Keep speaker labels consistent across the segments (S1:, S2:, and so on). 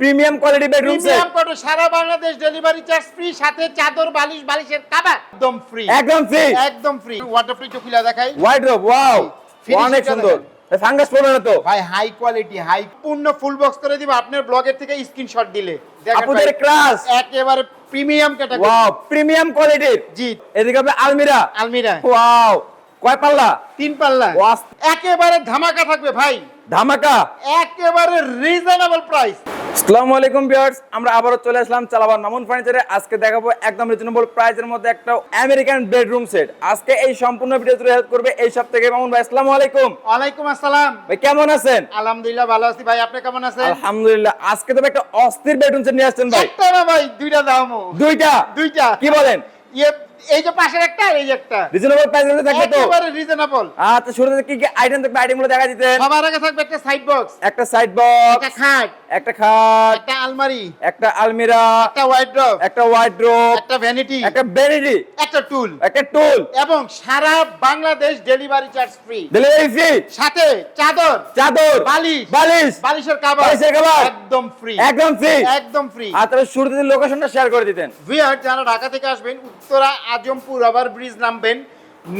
S1: Premium quality bedroom set
S2: premium cotton সারা Bangladesh delivery charge free সাথে চাদর বালিশ বালিশের কাবার। একদম ফ্রি
S1: একদম ফ্রি
S2: একদম ফ্রি ওয়াটার ফ্রি চকিলা দেখাই।
S1: ওয়াইড্রোব ওয়াও অনেক সুন্দর। ফাঙ্গাস পড়বে না তো?
S2: ভাই হাই কোয়ালিটি হাই পূর্ণ ফুল বক্স করে দিব। আপনার ব্লগের থেকে স্ক্রিনশট দিলে। ভাই,
S1: ক্লাস
S2: একেবারে প্রিমিয়াম ক্যাটাগরি
S1: ওয়াও প্রিমিয়াম কোয়ালিটির
S2: জি।
S1: এদিকে হবে আলমিরা।
S2: আলমিরা।
S1: ওয়াও কয় পাল্লা?
S2: তিন পাল্লা।
S1: ওয়াস
S2: একেবারে ধামাকা থাকবে ভাই।
S1: ধামাকা?
S2: একেবারে রিজনেবল প্রাইস
S1: আসসালামু আলাইকুম ভিউয়ার্স আমরা আবারও চলে আসলাম চালাবার মামুন ফার্নিচারে আজকে দেখাবো একদম রিজনেবল প্রাইসের মধ্যে একটা আমেরিকান বেডরুম সেট আজকে এই সম্পূর্ণ ভিডিও জুড়ে হেল্প করবে এই সব থেকে মামুন ভাই। আসসালামু আলাইকুম।
S2: ওয়ালাইকুম আসসালাম।
S1: ভাই কেমন আছেন?
S2: আলহামদুলিল্লাহ ভালো আছি ভাই আপনি কেমন আছেন?
S1: আলহামদুলিল্লাহ আজকে তো একটা অস্থির বেডরুম সেট নিয়ে আসছেন ভাই।
S2: একটা না ভাই দুইটা দামও
S1: দুইটা?
S2: দুইটা।
S1: কি বলেন?
S2: ইয়ে এই যে পাশের একটা আর এই একটা।
S1: রিজনেবল মধ্যে থাকবে তো?
S2: একেবারে রিজনেবল
S1: আচ্ছা শুরুতে কি কি আইটেম থাকবে? আইটেমগুলো দেখা দিতেন।
S2: সবার আগে থাকবে একটা সাইড বক্স
S1: একটা সাইড বক্স
S2: একটা খাট।
S1: একটা খাট
S2: একটা আলমারি।
S1: একটা আলমিরা
S2: একটা
S1: একটা
S2: একটা ভ্যানিটি
S1: একটা বেনিটি
S2: একটা টুল
S1: একটা টুল
S2: এবং সারা Bangladesh delivery charge free
S1: delivery free
S2: সাথে চাদর
S1: চাদর
S2: বালিশ
S1: বালিশ
S2: বালিশের কাভার
S1: বালিশের cover।
S2: একদম ফ্রি
S1: একদম ফ্রি
S2: একদম ফ্রি
S1: আর তবে শুরুতে লোকেশনটা শেয়ার করে দিতেন।
S2: ভিয়ার যারা ঢাকা থেকে আসবেন উত্তরা আজমপুর ওভার ব্রিজ নামবেন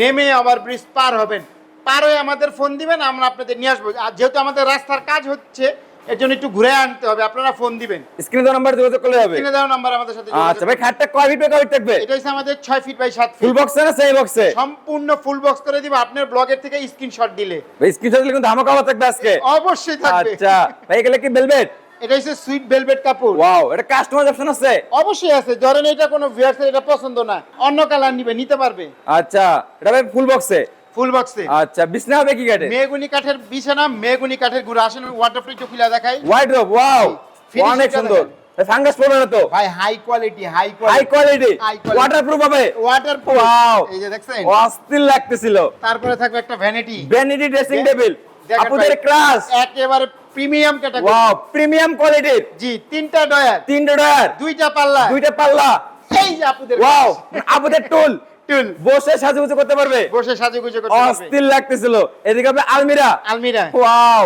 S2: নেমে ওভার ব্রিজ পার হবেন। পার হয়ে আমাদের ফোন দিবেন আমরা আপনাদের নিয়ে আসব। আর যেহেতু আমাদের রাস্তার কাজ হচ্ছে এর জন্য একটু ঘুরে আনতে হবে আপনারা ফোন দিবেন।
S1: স্ক্রিনে দেওয়া নাম্বার যোগাযোগ করলে হবে।
S2: কিনে দেওয়া নাম্বার আমাদের সাথে
S1: আচ্ছা ভাই খাটটা কয় ফিট বাই কয় ফিট থাকবে?
S2: এটা হচ্ছে আমাদের ছয় ফিট বাই সাত
S1: ফুল বক্স না সেমি বক্সে
S2: সম্পূর্ণ ফুল বক্স করে দিব আপনার ব্লগের থেকে স্ক্রিনশট দিলে।
S1: ভাই স্ক্রিনশট দিলে কিন্তু ধামাকা আবার থাকবে আজকে।
S2: অবশ্যই থাকবে।
S1: আচ্ছা ভাই এগুলো কি বেলভেট
S2: এটা হচ্ছে সুইট ভেলভেট কাপড়।
S1: ওয়াও এটা কাস্টমাইজ অপশন আছে?
S2: অবশ্যই আছে। ধরেন এটা কোনো ভিউয়ার্সের এটা পছন্দ না। অন্য কালার নিবে নিতে পারবে।
S1: আচ্ছা এটা ভাই ফুল বক্সে
S2: ফুল বক্সে
S1: আচ্ছা বিছনা হবে কি
S2: মেগুনি কাঠের বিছানা মেগুনি কাঠের গুড়া। আসেন ওয়াটার ফ্রি চকিলা দেখাই।
S1: ওয়াইড্রোব ওয়াও অনেক সুন্দর। ফাঙ্গাস পড়বে না তো?
S2: ভাই high quality high
S1: high
S2: quality
S1: quality
S2: High quality.
S1: Waterproof হবে।
S2: Water
S1: Wow.
S2: এই যে দেখছেন?
S1: অস্থির লাগতেছিল।
S2: তারপরে থাকবে একটা ভ্যানিটি
S1: ভ্যানিটি ড্রেসিং টেবিল আপুদের ক্লাস
S2: একেবারে প্রিমিয়াম ক্যাটাগরি
S1: ওয়াও প্রিমিয়াম কোয়ালিটির
S2: জি তিনটা ডয়ার
S1: তিনটা ডয়ার
S2: দুইটা পাল্লা।
S1: দুইটা পাল্লা।
S2: এই যে আপুদের
S1: ওয়াও আপুদের টুল
S2: টুল
S1: বসে সাজুগুজু করতে পারবে।
S2: বসে সাজুগুজু করতে পারবে।
S1: অস্থির লাগতেছিল। এদিকে আলমিরা।
S2: আলমিরা।
S1: ওয়াও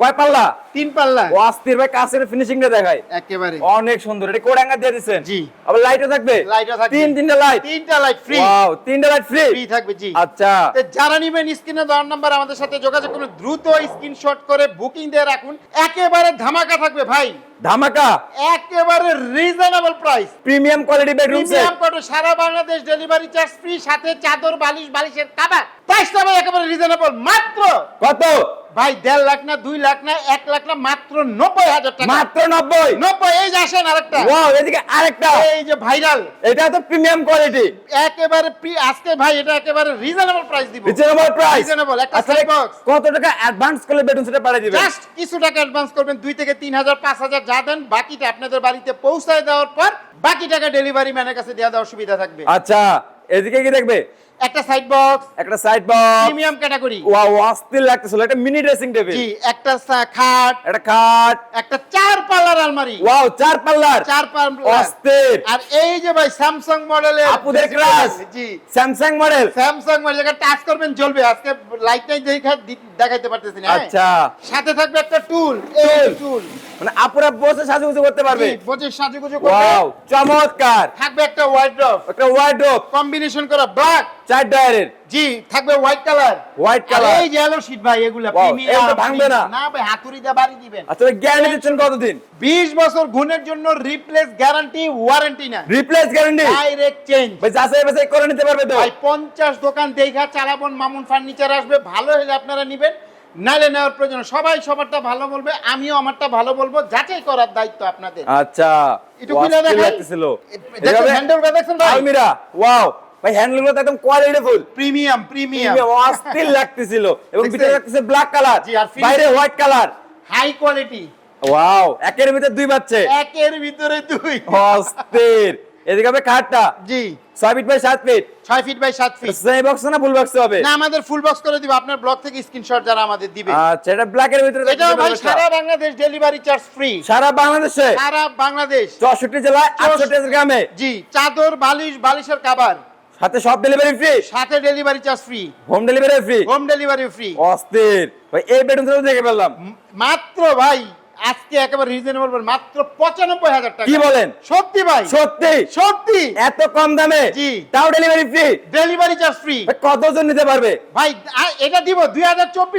S1: কয় পাল্লা?
S2: তিন পাল্লা।
S1: অস্থির ভাই কাছের ফিনিশিংটা দেখায়
S2: একেবারে।
S1: অনেক সুন্দর এটা কোডাঙ্গা দিয়ে
S2: জি।
S1: আবার লাইটও থাকবে?
S2: লাইটও থাকবে।
S1: তিন তিনটা লাইট
S2: তিনটা লাইট ফ্রি
S1: ওয়াও তিনটা লাইট ফ্রি
S2: ফ্রি থাকবে জি।
S1: আচ্ছা।
S2: তো যারা নিবেন স্ক্রিনে দেওয়ার নাম্বার আমাদের সাথে যোগাযোগ করুন। দ্রুত স্ক্রিনশট করে বুকিং দিয়ে রাখুন। একেবারে ধামাকা থাকবে ভাই।
S1: ধামাকা?
S2: একেবারে reasonable price
S1: premium quality bedroom set
S2: premium cotton সারা বাংলাদেশ ডেলিভারি চার্জ ফ্রি সাথে চাদর বালিশ বালিশের কাবার প্রাইসটা একেবারে রিজনেবল মাত্র
S1: কত?
S2: ভাই দেড় লাখ না দুই লাখ না এক লাখ না মাত্র নব্বই হাজার টাকা।
S1: মাত্র নব্বই?
S2: নব্বই এই যে আসেন আরেকটা।
S1: ওয়াও এদিকে আরেকটা।
S2: এই যে ভাইরাল।
S1: এটা তো প্রিমিয়াম কোয়ালিটি
S2: একেবারে প্রি- আজকে ভাই এটা একেবারে রিজনেবল প্রাইস দিব।
S1: রিজনেবল প্রাইস
S2: Reasonable, একটা
S1: আসলে
S2: side box।
S1: কত টাকা অ্যাডভান্স করলে বেডরুম সেটে পাঠিয়ে দিবেন?
S2: জাস্ট কিছু টাকা অ্যাডভান্স করবেন দুই থেকে তিন হাজার পাঁচ হাজার যা দেন বাকিটা আপনাদের বাড়িতে পৌঁছায় দেওয়ার পর বাকি টাকা ডেলিভারি ম্যানের কাছে দেওয়া দেওয়ার সুবিধা থাকবে।
S1: আচ্ছা এদিকে কি দেখবে?
S2: একটা সাইড বক্স
S1: একটা side box
S2: premium category
S1: wow অস্থির লাগতেছিল। একটা মিনি ড্রেসিং টেবিল
S2: জি একটা খাট
S1: একটা খাট।
S2: একটা চার পাল্লার আলমারি।
S1: ওয়াও চার পাল্লার।
S2: চার পাল্লার।
S1: অস্থির।
S2: আর এই যে ভাই স্যামসাং মডেলের
S1: আপুদের ক্লাস
S2: জি।
S1: স্যামসাং মডেল
S2: স্যামসাং মডেল যেটা টাচ করবেন জ্বলবে। আজকে লাইট নাই দেখা দেখাইতে পারতেছি না হ্যাঁ?
S1: আচ্ছা।
S2: সাথে থাকবে একটা টুল এই টুল
S1: মানে আপুরা বসে সাজুগুজু করতে পারবে।
S2: বসে সাজুগুজু করবে।
S1: ওয়াও চমৎকার।
S2: থাকবে একটা ওয়াইড্রপ
S1: একটা ওয়ার্ডরোব
S2: কম্বিনেশন করা ব্ল্যাক
S1: চার ডায়ারের
S2: জি থাকবে হোয়াইট কালার
S1: White color।
S2: এই শীট ভাই এগুলা প্রিমিয়াম
S1: এগুলো ভাঙবে না?
S2: না ভাই হাতুড়ি দিয়ে বাড়ি দিবেন।
S1: আচ্ছা গ্যারান্টি দিচ্ছেন কতদিন?
S2: 20 বছর গুণের জন্য রিপ্লেস গ্যারান্টি ওয়ারেন্টি না
S1: রিপ্লেস গ্যারান্টি
S2: ডাইরেক্ট চেঞ্জ
S1: ভাই যাচাই বাছাই করে নিতে পারবে তো?
S2: ভাই 50 দোকান দেখা চালাবন মামুন ফার্নিচার আসবে ভালো হলে আপনারা নেবেন। নালে নেওয়ার প্রয়োজন। সবাই সবারটা ভালো বলবে আমিও আমারটা ভালো বলব যাচাই করার দায়িত্ব আপনাদের।
S1: আচ্ছা।
S2: একটু খুলে
S1: অস্থির
S2: দেখাই।
S1: লাগতেছিল।
S2: দেখছেন দেখছেন ভাই?
S1: আলমিরা ওয়াও ভাই হ্যান্ডেলগুলো একদম
S2: প্রিমিয়াম প্রিমিয়াম
S1: অস্থির লাগতেছিল এবং ভিতরে লাগতেছে ব্ল্যাক কালার বাইরে white colour
S2: high quality
S1: wow একের ভিতরে দুই বাচ্চে
S2: একের ভিতরে দুই।
S1: অস্থির। এদিকে হবে খাটটা।
S2: জি।
S1: ছয় ফিট বাই সাত ফিট
S2: ছয় ফিট বাই সাত ফিট
S1: সেমি বক্স না ফুল বক্স হবে?
S2: না আমাদের ফুল বক্স করে দিব। আপনার ব্লগ থেকে স্ক্রিনশট যারা আমাদের দিবে।
S1: আচ্ছা এটা ব্ল্যাক এর ভিতরে
S2: এটাও ভাই সারা বাংলাদেশ ডেলিভারি চার্জ ফ্রি
S1: সারা বাংলাদেশে?
S2: সারা বাংলাদেশ।
S1: চৌষট্টি জেলায় আটষট্টি গ্রামে।
S2: জি চাদর বালিশ বালিশের কাবার
S1: সাথে সব ডেলিভারি ফ্রি
S2: সাথে delivery charge free
S1: home delivery free
S2: home delivery free
S1: অস্থির। ভাই এই বেডরুম থেকে দেখে পেলাম
S2: মাত্র ভাই। আজকে একেবারে রিজনেবল মাত্র পঁচানব্বই হাজার টাকা।
S1: কি বলেন?
S2: সত্যি ভাই।
S1: সত্যি?
S2: সত্যি।
S1: এত কম দামে?
S2: জি।
S1: তাও delivery free
S2: delivery charge free
S1: কতজন নিতে পারবে?
S2: ভাই এটা দিব দুই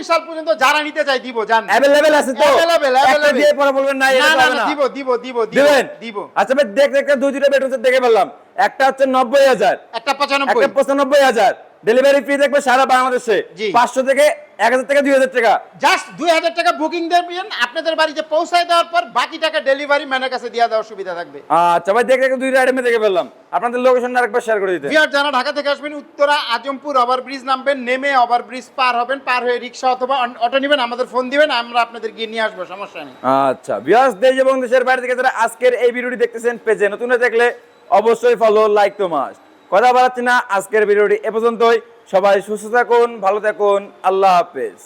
S2: সাল পর্যন্ত যারা নিতে চাই দিব জান।
S1: অ্যাভেলেবেল আছে তো? একটা
S2: available।
S1: দিয়ে পরে বলবেন না এটা
S2: না
S1: পাবে
S2: দিব দিব দিব দিব
S1: দিবেন?
S2: দিব।
S1: আচ্ছা ভাই দেখ দেখতে দুই দুটো বেডরুম দেখে বললাম একটা হচ্ছে নব্বই হাজার।
S2: একটা পঁচানব্বই।
S1: একটা পঁচানব্বই হাজার। ডেলিভারি ফ্রি দেখবে সারা বাংলাদেশে। পাঁচশো থেকে এক হাজার থেকে দুই হাজার টাকা।
S2: জাস্ট দুই হাজার টাকা বুকিং দেবেন আপনাদের বাড়িতে পৌঁছায় দেওয়ার পর বাকি টাকা ডেলিভারি ম্যানের কাছে দিয়ে দেওয়ার সুবিধা থাকবে।
S1: আচ্ছা ভাই দেখে দুইটা আইটেমে দেখে ফেললাম। আপনাদের লোকেশন আরেকবার শেয়ার করে দিতে।
S2: বিহার যারা ঢাকা থেকে আসবেন উত্তরা আজমপুর ওভার ব্রিজ নামবেন নেমে ওভার ব্রিজ পার হবেন পার হয়ে রিক্সা অথবা অটো নেবেন আমাদের ফোন দিবেন আমরা আপনাদের গিয়ে নিয়ে আসব সমস্যা নেই।
S1: আচ্ছা বিয়াস দেশ এবং দেশের বাইরে থেকে যারা আজকের এই ভিডিওটি দেখতেছেন পেজে নতুন দেখলে অবশ্যই ফলো লাইক তো মাস্ট কথা বাড়াচ্ছি না। আজকের ভিডিওটি এ পর্যন্তই। সবাই সুস্থ থাকুন ভালো থাকুন। আল্লাহ হাফেজ।